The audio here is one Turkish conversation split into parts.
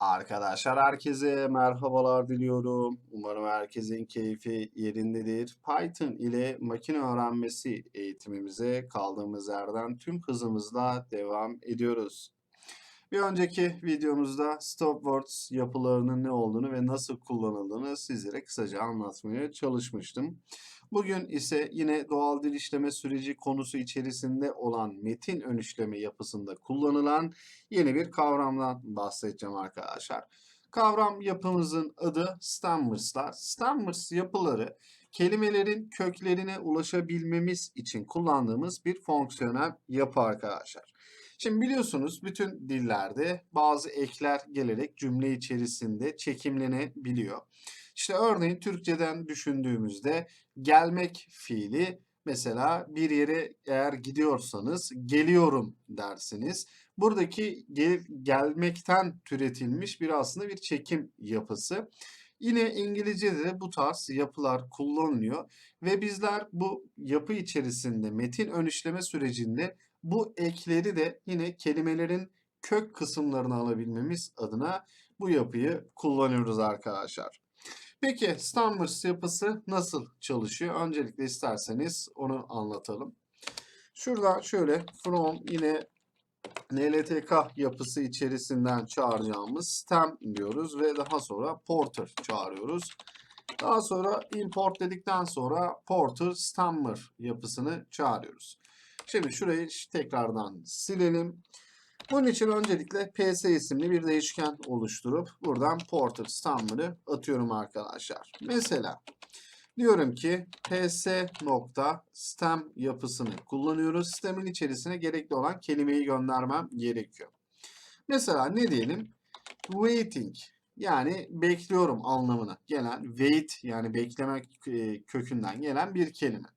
Arkadaşlar herkese merhabalar diliyorum. Umarım herkesin keyfi yerindedir. Python ile makine öğrenmesi eğitimimize kaldığımız yerden tüm hızımızla devam ediyoruz. Bir önceki videomuzda stopwords yapılarının ne olduğunu ve nasıl kullanıldığını sizlere kısaca anlatmaya çalışmıştım. Bugün ise yine doğal dil işleme süreci konusu içerisinde olan metin ön işleme yapısında kullanılan yeni bir kavramdan bahsedeceğim arkadaşlar. Kavram yapımızın adı Stammers'lar. Stammers yapıları kelimelerin köklerine ulaşabilmemiz için kullandığımız bir fonksiyonel yapı arkadaşlar. Şimdi biliyorsunuz bütün dillerde bazı ekler gelerek cümle içerisinde çekimlenebiliyor. İşte örneğin Türkçeden düşündüğümüzde gelmek fiili mesela bir yere eğer gidiyorsanız geliyorum dersiniz. Buradaki gel, gelmekten türetilmiş bir aslında bir çekim yapısı. Yine İngilizce'de de bu tarz yapılar kullanılıyor ve bizler bu yapı içerisinde metin ön işleme sürecinde bu ekleri de yine kelimelerin kök kısımlarını alabilmemiz adına bu yapıyı kullanıyoruz arkadaşlar. Peki Stammers yapısı nasıl çalışıyor? Öncelikle isterseniz onu anlatalım. Şurada şöyle from yine NLTK yapısı içerisinden çağıracağımız stem diyoruz ve daha sonra porter çağırıyoruz. Daha sonra import dedikten sonra porter stammer yapısını çağırıyoruz. Şimdi şurayı tekrardan silelim. Bunun için öncelikle ps isimli bir değişken oluşturup buradan porter stammer'ı atıyorum arkadaşlar. Mesela diyorum ki ps nokta stem yapısını kullanıyoruz. Sistemin içerisine gerekli olan kelimeyi göndermem gerekiyor. Mesela ne diyelim? Waiting yani bekliyorum anlamına gelen wait yani beklemek e, kökünden gelen bir kelime.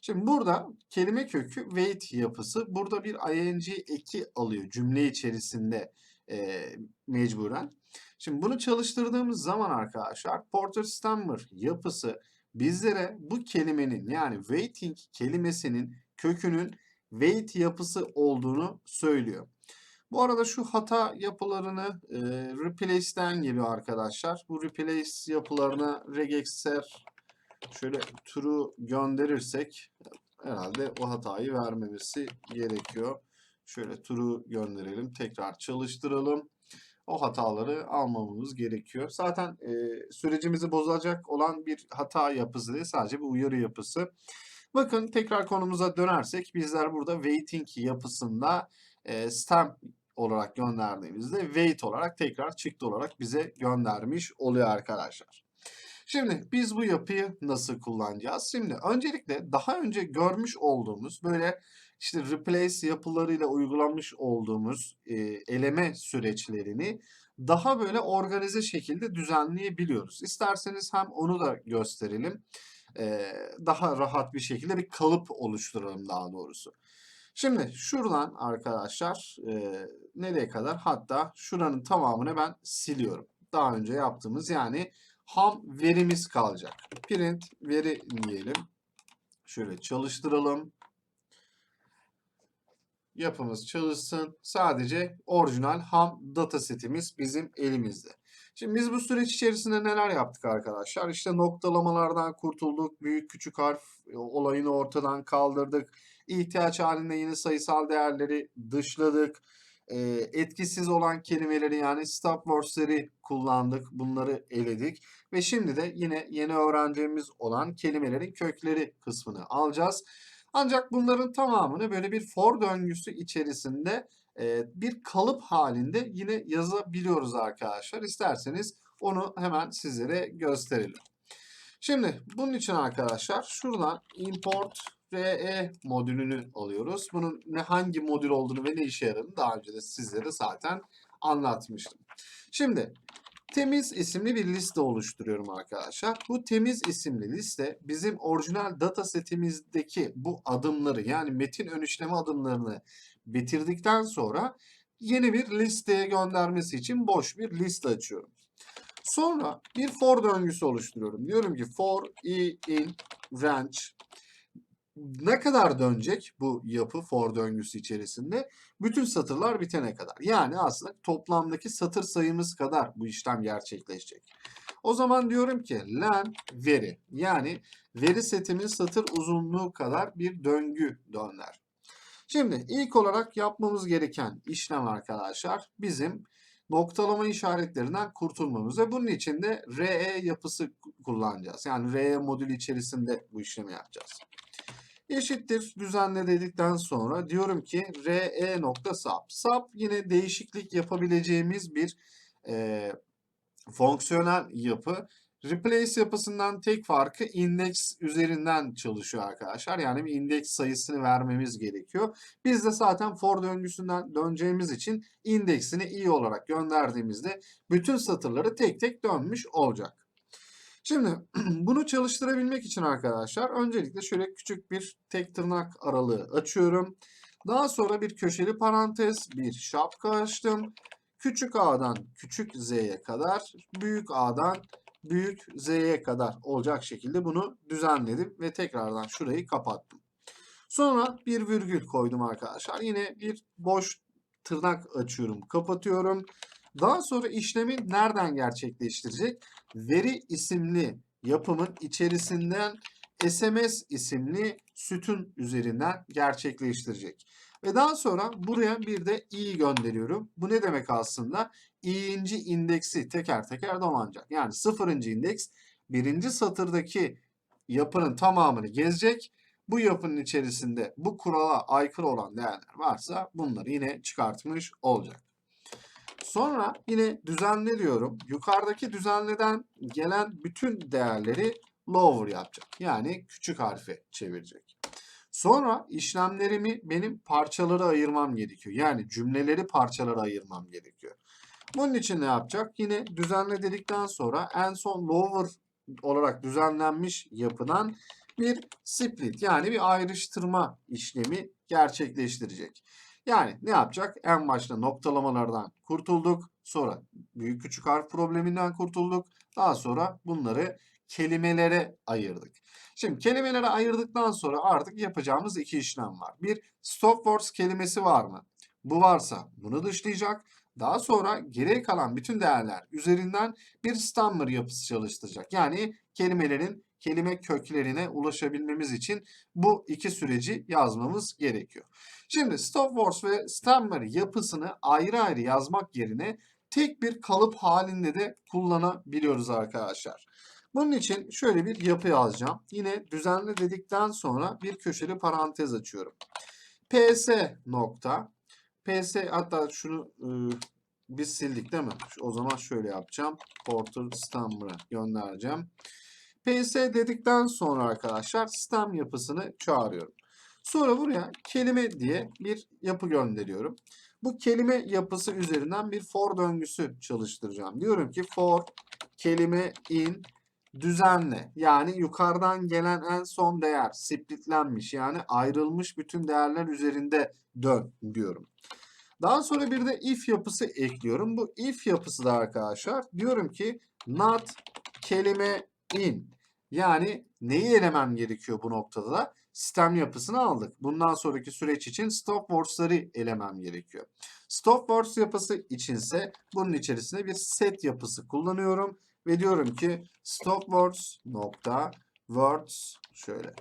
Şimdi burada kelime kökü wait yapısı. Burada bir ing eki alıyor cümle içerisinde e, mecburen. Şimdi bunu çalıştırdığımız zaman arkadaşlar Porter Stammer yapısı bizlere bu kelimenin yani waiting kelimesinin kökünün wait yapısı olduğunu söylüyor. Bu arada şu hata yapılarını e, replace'den geliyor arkadaşlar. Bu replace yapılarına regexer şöyle true gönderirsek herhalde o hatayı vermemesi gerekiyor. Şöyle true gönderelim. Tekrar çalıştıralım. O hataları almamamız gerekiyor. Zaten e, sürecimizi bozacak olan bir hata yapısı değil. Sadece bir uyarı yapısı. Bakın tekrar konumuza dönersek bizler burada waiting yapısında e, stem olarak gönderdiğimizde wait olarak tekrar çıktı olarak bize göndermiş oluyor arkadaşlar. Şimdi biz bu yapıyı nasıl kullanacağız? Şimdi öncelikle daha önce görmüş olduğumuz böyle işte replace yapılarıyla uygulanmış olduğumuz e, eleme süreçlerini daha böyle organize şekilde düzenleyebiliyoruz. İsterseniz hem onu da gösterelim. E, daha rahat bir şekilde bir kalıp oluşturalım daha doğrusu. Şimdi şuradan arkadaşlar e, nereye kadar hatta şuranın tamamını ben siliyorum. Daha önce yaptığımız yani ham verimiz kalacak. Print veri diyelim. Şöyle çalıştıralım. Yapımız çalışsın. Sadece orijinal ham datasetimiz bizim elimizde. Şimdi biz bu süreç içerisinde neler yaptık arkadaşlar? İşte noktalamalardan kurtulduk. Büyük küçük harf e, olayını ortadan kaldırdık. İhtiyaç halinde yeni sayısal değerleri dışladık etkisiz olan kelimeleri yani stop words'leri kullandık. Bunları eledik. Ve şimdi de yine yeni öğreneceğimiz olan kelimelerin kökleri kısmını alacağız. Ancak bunların tamamını böyle bir for döngüsü içerisinde bir kalıp halinde yine yazabiliyoruz arkadaşlar. İsterseniz onu hemen sizlere gösterelim. Şimdi bunun için arkadaşlar şuradan import RE modülünü alıyoruz. Bunun ne hangi modül olduğunu ve ne işe yaradığını daha önce de sizlere zaten anlatmıştım. Şimdi temiz isimli bir liste oluşturuyorum arkadaşlar. Bu temiz isimli liste bizim orijinal data setimizdeki bu adımları yani metin ön işleme adımlarını bitirdikten sonra yeni bir listeye göndermesi için boş bir liste açıyorum. Sonra bir for döngüsü oluşturuyorum. Diyorum ki for i in range ne kadar dönecek bu yapı for döngüsü içerisinde? Bütün satırlar bitene kadar. Yani aslında toplamdaki satır sayımız kadar bu işlem gerçekleşecek. O zaman diyorum ki len veri yani veri setimin satır uzunluğu kadar bir döngü döner. Şimdi ilk olarak yapmamız gereken işlem arkadaşlar bizim noktalama işaretlerinden kurtulmamız ve bunun için de RE yapısı kullanacağız. Yani RE modülü içerisinde bu işlemi yapacağız. Eşittir düzenle dedikten sonra diyorum ki RE nokta sub. Sub yine değişiklik yapabileceğimiz bir e, fonksiyonel yapı. Replace yapısından tek farkı index üzerinden çalışıyor arkadaşlar. Yani bir index sayısını vermemiz gerekiyor. Biz de zaten for döngüsünden döneceğimiz için indeksini i olarak gönderdiğimizde bütün satırları tek tek dönmüş olacak. Şimdi bunu çalıştırabilmek için arkadaşlar öncelikle şöyle küçük bir tek tırnak aralığı açıyorum. Daha sonra bir köşeli parantez, bir şapka açtım. Küçük a'dan küçük z'ye kadar, büyük a'dan büyük z'ye kadar olacak şekilde bunu düzenledim ve tekrardan şurayı kapattım. Sonra bir virgül koydum arkadaşlar. Yine bir boş tırnak açıyorum, kapatıyorum. Daha sonra işlemi nereden gerçekleştirecek? Veri isimli yapımın içerisinden SMS isimli sütun üzerinden gerçekleştirecek. Ve daha sonra buraya bir de i gönderiyorum. Bu ne demek aslında? i'inci indeksi teker teker dolanacak. Yani sıfırıncı indeks birinci satırdaki yapının tamamını gezecek. Bu yapının içerisinde bu kurala aykırı olan değerler varsa bunları yine çıkartmış olacak. Sonra yine düzenle diyorum. Yukarıdaki düzenleden gelen bütün değerleri lower yapacak. Yani küçük harfe çevirecek. Sonra işlemlerimi benim parçalara ayırmam gerekiyor. Yani cümleleri parçalara ayırmam gerekiyor. Bunun için ne yapacak? Yine düzenle dedikten sonra en son lower olarak düzenlenmiş yapıdan bir split yani bir ayrıştırma işlemi gerçekleştirecek. Yani ne yapacak? En başta noktalamalardan kurtulduk. Sonra büyük küçük harf probleminden kurtulduk. Daha sonra bunları kelimelere ayırdık. Şimdi kelimelere ayırdıktan sonra artık yapacağımız iki işlem var. Bir stop words kelimesi var mı? Bu varsa bunu dışlayacak. Daha sonra geriye kalan bütün değerler üzerinden bir stammer yapısı çalıştıracak. Yani kelimelerin kelime köklerine ulaşabilmemiz için bu iki süreci yazmamız gerekiyor. Şimdi stop words ve stammer yapısını ayrı ayrı yazmak yerine tek bir kalıp halinde de kullanabiliyoruz arkadaşlar. Bunun için şöyle bir yapı yazacağım. Yine düzenli dedikten sonra bir köşeli parantez açıyorum. ps nokta ps hatta şunu e, biz sildik değil mi? O zaman şöyle yapacağım. Porter stammer'a göndereceğim. Ps dedikten sonra arkadaşlar stem yapısını çağırıyorum. Sonra buraya kelime diye bir yapı gönderiyorum. Bu kelime yapısı üzerinden bir for döngüsü çalıştıracağım. Diyorum ki for kelime in düzenle yani yukarıdan gelen en son değer splitlenmiş yani ayrılmış bütün değerler üzerinde dön diyorum. Daha sonra bir de if yapısı ekliyorum. Bu if yapısı da arkadaşlar diyorum ki not kelime in yani neyi elemem gerekiyor bu noktada da? Sistem yapısını aldık. Bundan sonraki süreç için stop words'ları elemem gerekiyor. Stop words yapısı içinse bunun içerisinde bir set yapısı kullanıyorum. Ve diyorum ki stop words nokta words şöyle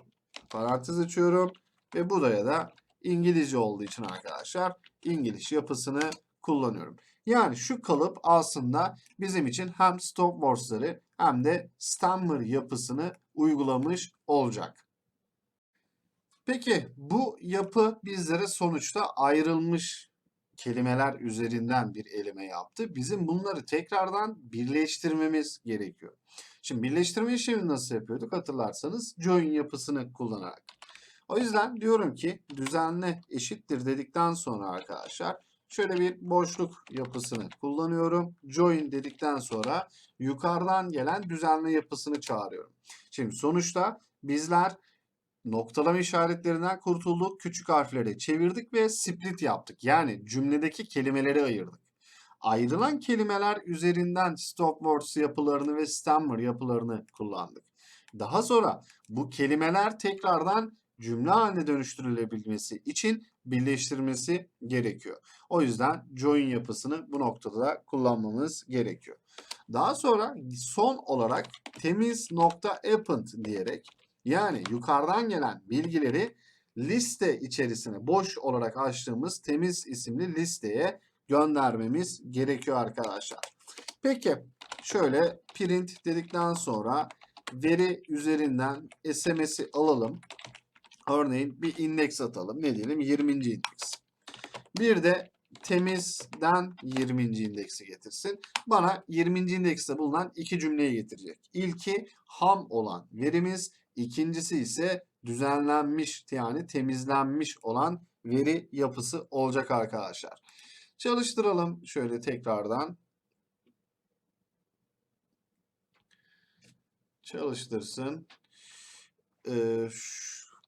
parantez açıyorum. Ve buraya da İngilizce olduğu için arkadaşlar İngiliz yapısını kullanıyorum. Yani şu kalıp aslında bizim için hem stop words'ları hem de stammer yapısını uygulamış olacak. Peki bu yapı bizlere sonuçta ayrılmış kelimeler üzerinden bir eleme yaptı. Bizim bunları tekrardan birleştirmemiz gerekiyor. Şimdi birleştirme işlemini nasıl yapıyorduk hatırlarsanız join yapısını kullanarak. O yüzden diyorum ki düzenli eşittir dedikten sonra arkadaşlar şöyle bir boşluk yapısını kullanıyorum. Join dedikten sonra yukarıdan gelen düzenli yapısını çağırıyorum. Şimdi sonuçta bizler noktalama işaretlerinden kurtulduk. Küçük harfleri çevirdik ve split yaptık. Yani cümledeki kelimeleri ayırdık. Ayrılan kelimeler üzerinden stop words yapılarını ve stammer yapılarını kullandık. Daha sonra bu kelimeler tekrardan cümle haline dönüştürülebilmesi için birleştirmesi gerekiyor. O yüzden join yapısını bu noktada da kullanmamız gerekiyor. Daha sonra son olarak temiz nokta append diyerek yani yukarıdan gelen bilgileri liste içerisine boş olarak açtığımız temiz isimli listeye göndermemiz gerekiyor arkadaşlar. Peki şöyle print dedikten sonra veri üzerinden SMS'i alalım. Örneğin bir indeks atalım. Ne diyelim? 20. indeks. Bir de temizden 20. indeksi getirsin. Bana 20. indekste bulunan iki cümleyi getirecek. İlki ham olan verimiz, ikincisi ise düzenlenmiş yani temizlenmiş olan veri yapısı olacak arkadaşlar. Çalıştıralım şöyle tekrardan. Çalıştırsın. Ee,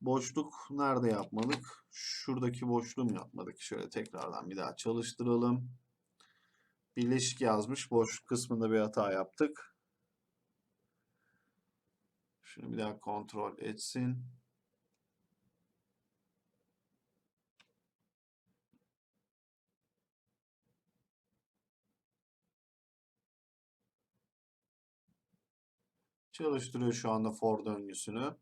boşluk nerede yapmadık? Şuradaki boşluğu mu yapmadık? Şöyle tekrardan bir daha çalıştıralım. Birleşik yazmış. Boşluk kısmında bir hata yaptık. Şunu bir daha kontrol etsin. Çalıştırıyor şu anda for döngüsünü.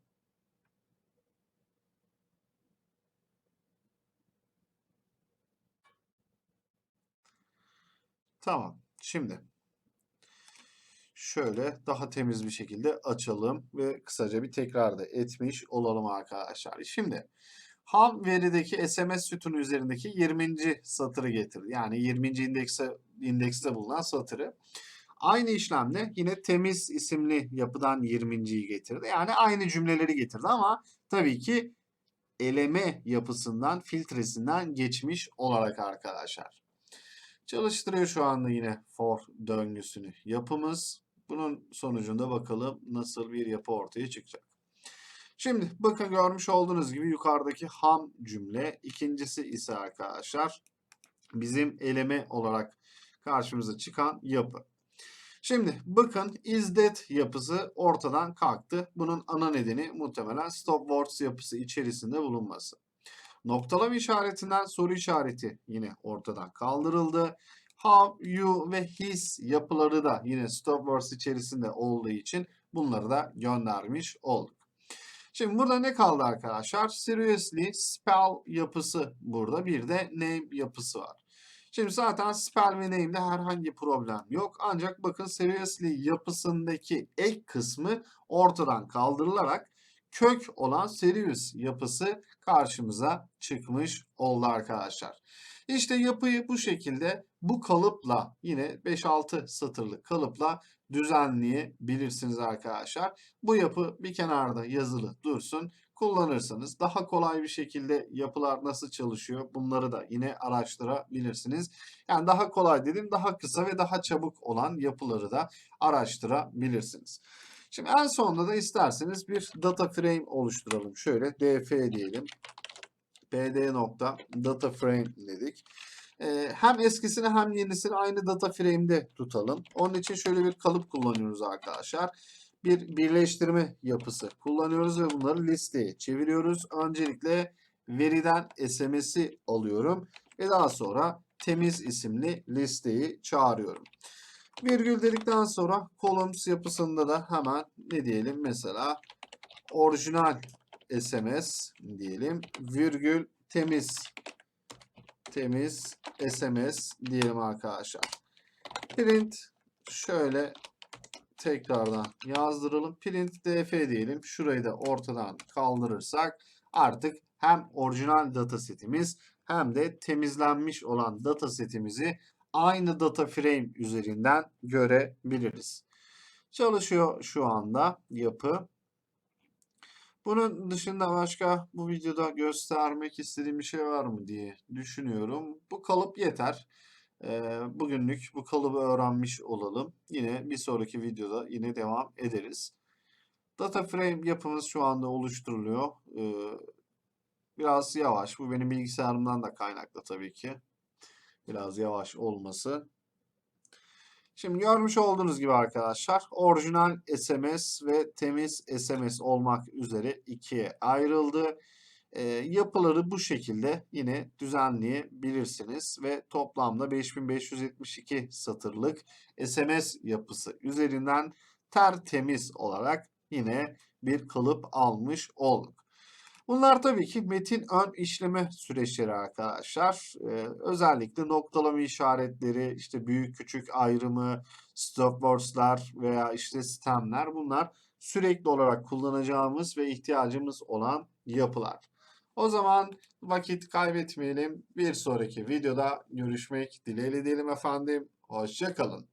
Tamam. Şimdi şöyle daha temiz bir şekilde açalım ve kısaca bir tekrar da etmiş olalım arkadaşlar. Şimdi ham verideki SMS sütunu üzerindeki 20. satırı getirdi. Yani 20. indekse, indekste bulunan satırı. Aynı işlemle yine temiz isimli yapıdan 20.yi getirdi. Yani aynı cümleleri getirdi ama tabii ki eleme yapısından, filtresinden geçmiş olarak arkadaşlar. Çalıştırıyor şu anda yine for döngüsünü yapımız. Bunun sonucunda bakalım nasıl bir yapı ortaya çıkacak. Şimdi bakın görmüş olduğunuz gibi yukarıdaki ham cümle. ikincisi ise arkadaşlar bizim eleme olarak karşımıza çıkan yapı. Şimdi bakın is that yapısı ortadan kalktı. Bunun ana nedeni muhtemelen stop words yapısı içerisinde bulunması. Noktalama işaretinden soru işareti yine ortadan kaldırıldı. How, you ve his yapıları da yine stop words içerisinde olduğu için bunları da göndermiş olduk. Şimdi burada ne kaldı arkadaşlar? Seriously spell yapısı burada. Bir de name yapısı var. Şimdi zaten spell ve name'de herhangi problem yok. Ancak bakın seriously yapısındaki ek kısmı ortadan kaldırılarak kök olan serious yapısı karşımıza çıkmış oldu arkadaşlar. İşte yapıyı bu şekilde bu kalıpla yine 5-6 satırlık kalıpla düzenleyebilirsiniz arkadaşlar. Bu yapı bir kenarda yazılı dursun. Kullanırsanız daha kolay bir şekilde yapılar nasıl çalışıyor bunları da yine araştırabilirsiniz. Yani daha kolay dedim daha kısa ve daha çabuk olan yapıları da araştırabilirsiniz. Şimdi en sonunda da isterseniz bir data frame oluşturalım. Şöyle df diyelim. pd nokta data frame dedik. Ee, hem eskisini hem yenisini aynı data frame'de tutalım. Onun için şöyle bir kalıp kullanıyoruz arkadaşlar. Bir birleştirme yapısı kullanıyoruz ve bunları listeye çeviriyoruz. Öncelikle veriden SMS'i alıyorum ve daha sonra temiz isimli listeyi çağırıyorum. Virgül dedikten sonra columns yapısında da hemen ne diyelim mesela orijinal SMS diyelim virgül temiz temiz SMS diyelim arkadaşlar. Print şöyle tekrardan yazdıralım. Print df diyelim. Şurayı da ortadan kaldırırsak artık hem orijinal datasetimiz hem de temizlenmiş olan datasetimizi aynı data frame üzerinden görebiliriz. Çalışıyor şu anda yapı. Bunun dışında başka bu videoda göstermek istediğim bir şey var mı diye düşünüyorum. Bu kalıp yeter. Ee, bugünlük bu kalıbı öğrenmiş olalım. Yine bir sonraki videoda yine devam ederiz. Data frame yapımız şu anda oluşturuluyor. Ee, biraz yavaş. Bu benim bilgisayarımdan da kaynaklı tabii ki. Biraz yavaş olması. Şimdi görmüş olduğunuz gibi arkadaşlar orijinal SMS ve temiz SMS olmak üzere ikiye ayrıldı. Eee, yapıları bu şekilde yine düzenleyebilirsiniz ve toplamda 5572 satırlık SMS yapısı üzerinden tertemiz olarak yine bir kalıp almış olduk. Bunlar tabii ki metin ön işleme süreçleri arkadaşlar. Eee, özellikle noktalama işaretleri, işte büyük küçük ayrımı, stop words'lar veya işte stemler bunlar sürekli olarak kullanacağımız ve ihtiyacımız olan yapılar. O zaman vakit kaybetmeyelim. Bir sonraki videoda görüşmek dileğiyle diyelim efendim. Hoşça kalın.